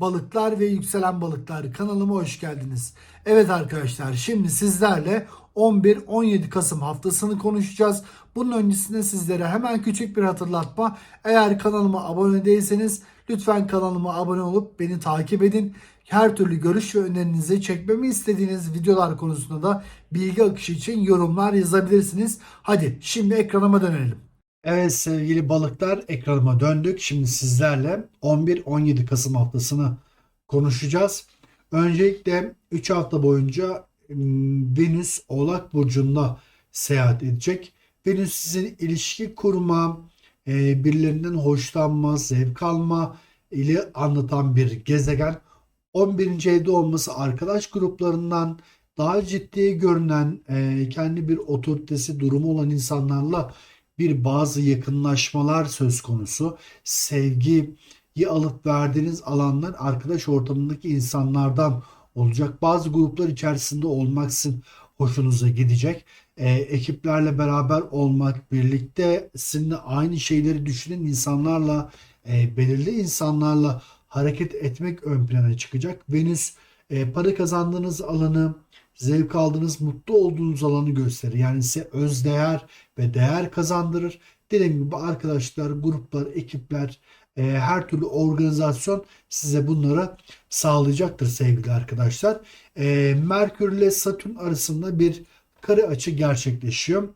balıklar ve yükselen balıklar kanalıma hoş geldiniz. Evet arkadaşlar şimdi sizlerle 11-17 Kasım haftasını konuşacağız. Bunun öncesinde sizlere hemen küçük bir hatırlatma. Eğer kanalıma abone değilseniz lütfen kanalıma abone olup beni takip edin. Her türlü görüş ve önerinizi çekmemi istediğiniz videolar konusunda da bilgi akışı için yorumlar yazabilirsiniz. Hadi şimdi ekranıma dönelim. Evet sevgili balıklar ekranıma döndük. Şimdi sizlerle 11-17 Kasım haftasını konuşacağız. Öncelikle 3 hafta boyunca Venüs Oğlak Burcu'nda seyahat edecek. Venüs sizin ilişki kurma, e, birilerinden hoşlanma, zevk alma ile anlatan bir gezegen. 11. evde olması arkadaş gruplarından daha ciddi görünen, e, kendi bir otoritesi durumu olan insanlarla bir bazı yakınlaşmalar söz konusu. Sevgiyi alıp verdiğiniz alanlar arkadaş ortamındaki insanlardan olacak. Bazı gruplar içerisinde olmaksın hoşunuza gidecek. Ee, ekiplerle beraber olmak, birlikte sizinle aynı şeyleri düşünen insanlarla, e, belirli insanlarla hareket etmek ön plana çıkacak. Venüs e, para kazandığınız alanı, zevk aldığınız, mutlu olduğunuz alanı gösterir. Yani size özdeğer ve değer kazandırır. Dediğim gibi arkadaşlar, gruplar, ekipler, e, her türlü organizasyon size bunları sağlayacaktır sevgili arkadaşlar. E, Merkür ile Satürn arasında bir kare açı gerçekleşiyor.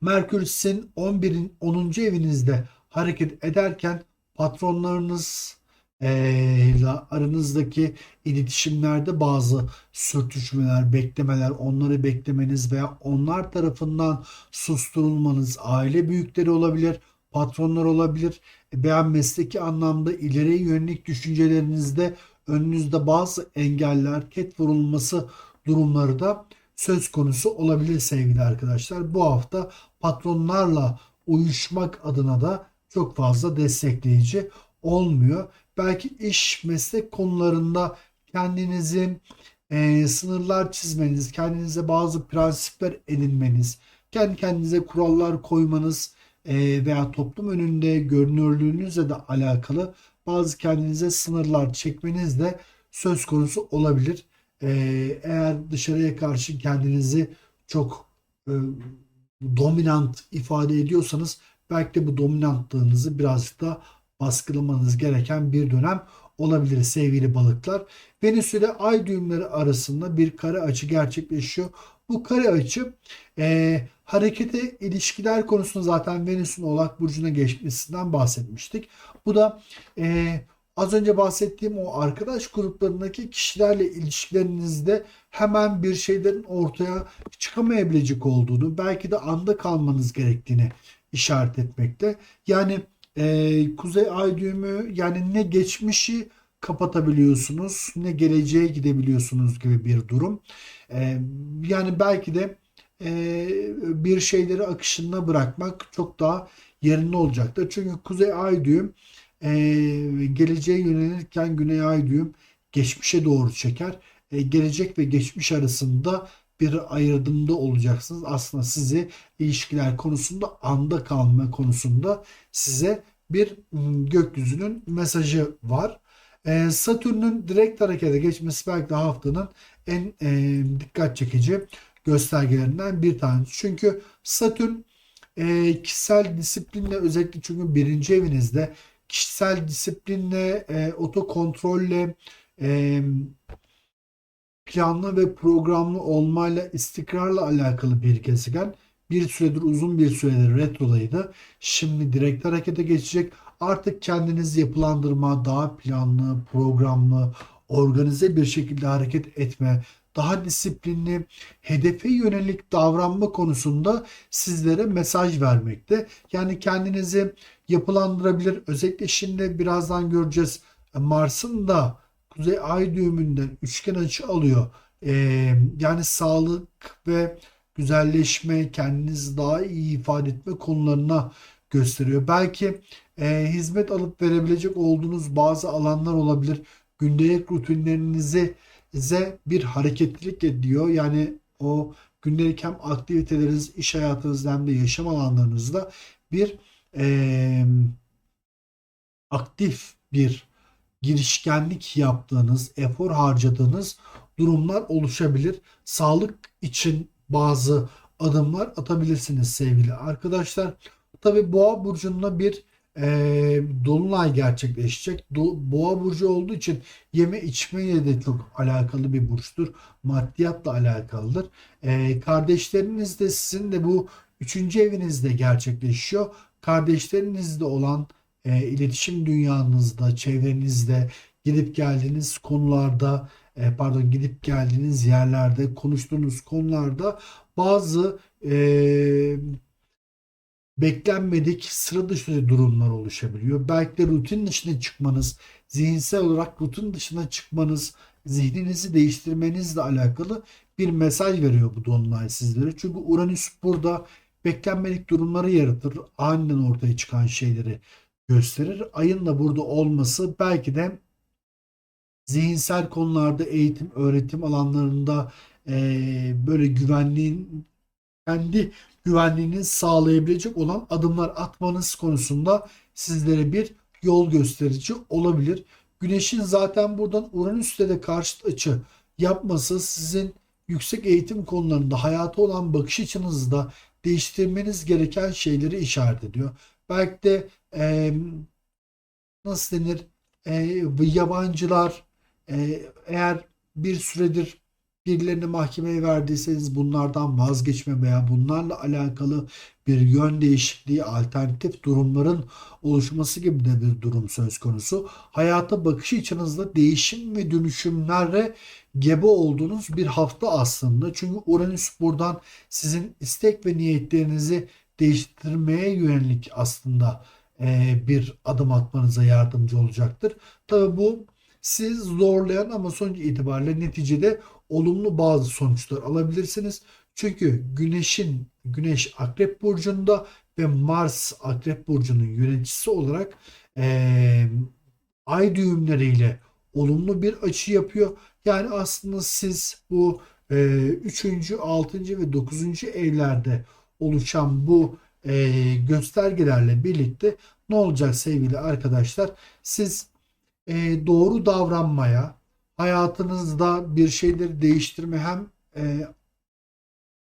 Merkür sizin 11'in 10. evinizde hareket ederken patronlarınız ile aranızdaki iletişimlerde bazı sürtüşmeler, beklemeler, onları beklemeniz veya onlar tarafından susturulmanız, aile büyükleri olabilir, patronlar olabilir veya mesleki anlamda ileriye yönelik düşüncelerinizde önünüzde bazı engeller, ket vurulması durumları da söz konusu olabilir sevgili arkadaşlar. Bu hafta patronlarla uyuşmak adına da çok fazla destekleyici olmuyor. Belki iş, meslek konularında kendinizi e, sınırlar çizmeniz, kendinize bazı prensipler edinmeniz, kendi kendinize kurallar koymanız e, veya toplum önünde görünürlüğünüzle de alakalı bazı kendinize sınırlar çekmeniz de söz konusu olabilir. E, eğer dışarıya karşı kendinizi çok e, dominant ifade ediyorsanız belki de bu dominantlığınızı birazcık da baskılamanız gereken bir dönem olabilir sevgili balıklar. Venüs ile ay düğümleri arasında bir kare açı gerçekleşiyor. Bu kare açı e, harekete ilişkiler konusunda zaten Venüs'ün Oğlak Burcu'na geçmesinden bahsetmiştik. Bu da e, az önce bahsettiğim o arkadaş gruplarındaki kişilerle ilişkilerinizde hemen bir şeylerin ortaya çıkamayabilecek olduğunu, belki de anda kalmanız gerektiğini işaret etmekte. Yani e, Kuzey Ay düğümü yani ne geçmişi kapatabiliyorsunuz ne geleceğe gidebiliyorsunuz gibi bir durum. E, yani belki de e, bir şeyleri akışına bırakmak çok daha yerinde olacaktır. Çünkü Kuzey Ay düğüm e, geleceğe yönelirken Güney Ay düğüm geçmişe doğru çeker. E, gelecek ve geçmiş arasında bir ayırdımda olacaksınız. Aslında sizi ilişkiler konusunda anda kalma konusunda size bir ım, gökyüzünün mesajı var. Ee, Satürn'ün direkt harekete geçmesi belki de haftanın en e, dikkat çekici göstergelerinden bir tanesi. Çünkü Satürn e, kişisel disiplinle özellikle çünkü birinci evinizde kişisel disiplinle, e, otokontrolle, e, planlı ve programlı olmayla, istikrarla alakalı bir gezegen. Bir süredir uzun bir süredir retrodaydı. Şimdi direkt harekete geçecek. Artık kendinizi yapılandırma, daha planlı, programlı, organize bir şekilde hareket etme, daha disiplinli, hedefe yönelik davranma konusunda sizlere mesaj vermekte. Yani kendinizi yapılandırabilir. Özellikle şimdi birazdan göreceğiz. Mars'ın da Kuzey Ay düğümünden üçgen açı alıyor. Ee, yani sağlık ve güzelleşme, kendinizi daha iyi ifade etme konularına gösteriyor. Belki e, hizmet alıp verebilecek olduğunuz bazı alanlar olabilir. Gündelik rutinlerinize size bir hareketlilik ediyor. Yani o gündelik hem aktiviteleriniz, iş hayatınızda hem de yaşam alanlarınızda bir e, aktif bir girişkenlik yaptığınız, efor harcadığınız durumlar oluşabilir. Sağlık için bazı adımlar atabilirsiniz sevgili arkadaşlar. Tabi Boğa burcunda bir e, dolunay gerçekleşecek. Do- Boğa burcu olduğu için yeme içmeyle de çok alakalı bir burçtur. Maddiyatla alakalıdır. E, kardeşleriniz de sizin de bu üçüncü evinizde gerçekleşiyor. Kardeşlerinizle olan e, iletişim dünyanızda, çevrenizde, gidip geldiğiniz konularda, e, pardon gidip geldiğiniz yerlerde, konuştuğunuz konularda bazı e, beklenmedik sıra dışı durumlar oluşabiliyor. Belki de rutin dışına çıkmanız, zihinsel olarak rutin dışına çıkmanız, zihninizi değiştirmenizle alakalı bir mesaj veriyor bu dolunay sizlere. Çünkü Uranüs burada beklenmedik durumları yaratır. Aniden ortaya çıkan şeyleri gösterir. Ayın da burada olması belki de zihinsel konularda eğitim, öğretim alanlarında eee, böyle güvenliğin kendi güvenliğini sağlayabilecek olan adımlar atmanız konusunda sizlere bir yol gösterici olabilir. Güneşin zaten buradan Uranüs'te de karşıt açı yapması sizin yüksek eğitim konularında hayata olan bakış açınızda değiştirmeniz gereken şeyleri işaret ediyor. Belki de em, nasıl denir e, yabancılar e, eğer bir süredir birilerini mahkemeye verdiyseniz bunlardan vazgeçme veya bunlarla alakalı bir yön değişikliği, alternatif durumların oluşması gibi de bir durum söz konusu. Hayata bakış açınızda değişim ve dönüşümlere gebe olduğunuz bir hafta aslında. Çünkü Uranüs buradan sizin istek ve niyetlerinizi değiştirmeye yönelik aslında e, bir adım atmanıza yardımcı olacaktır. Tabii bu siz zorlayan ama sonuç itibariyle neticede olumlu bazı sonuçlar alabilirsiniz. Çünkü Güneş'in Güneş Akrep Burcu'nda ve Mars Akrep Burcu'nun yöneticisi olarak eee, ay düğümleriyle olumlu bir açı yapıyor. Yani aslında siz bu eee 3. 6. ve 9. evlerde oluşan bu eee, göstergelerle birlikte ne olacak sevgili arkadaşlar? Siz eee, doğru davranmaya, hayatınızda bir şeyleri değiştirme hem eee,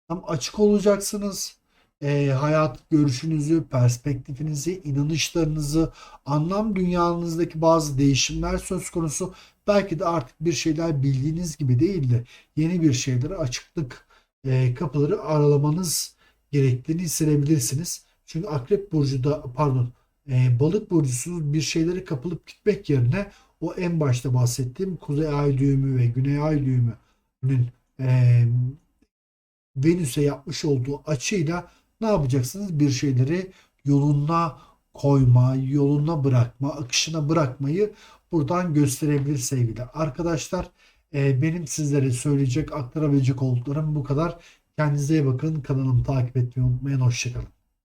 hem açık olacaksınız. Eee, hayat görüşünüzü, perspektifinizi, inanışlarınızı, anlam dünyanızdaki bazı değişimler söz konusu. Belki de artık bir şeyler bildiğiniz gibi değil de yeni bir şeylere açıklık eee, kapıları aralamanız gerektiğini hissedebilirsiniz. Çünkü Akrep Burcu da pardon eee, Balık Burcusunuz bir şeylere kapılıp gitmek yerine o en başta bahsettiğim Kuzey Ay düğümü ve Güney Ay düğümünün eee Venüs'e yapmış olduğu açıyla ne yapacaksınız? Bir şeyleri yoluna koyma, yoluna bırakma, akışına bırakmayı buradan gösterebilir sevgili arkadaşlar. Ee, benim sizlere söyleyecek, aktarabilecek olduklarım bu kadar. Kendinize iyi bakın. Kanalımı takip etmeyi unutmayın. Hoşçakalın.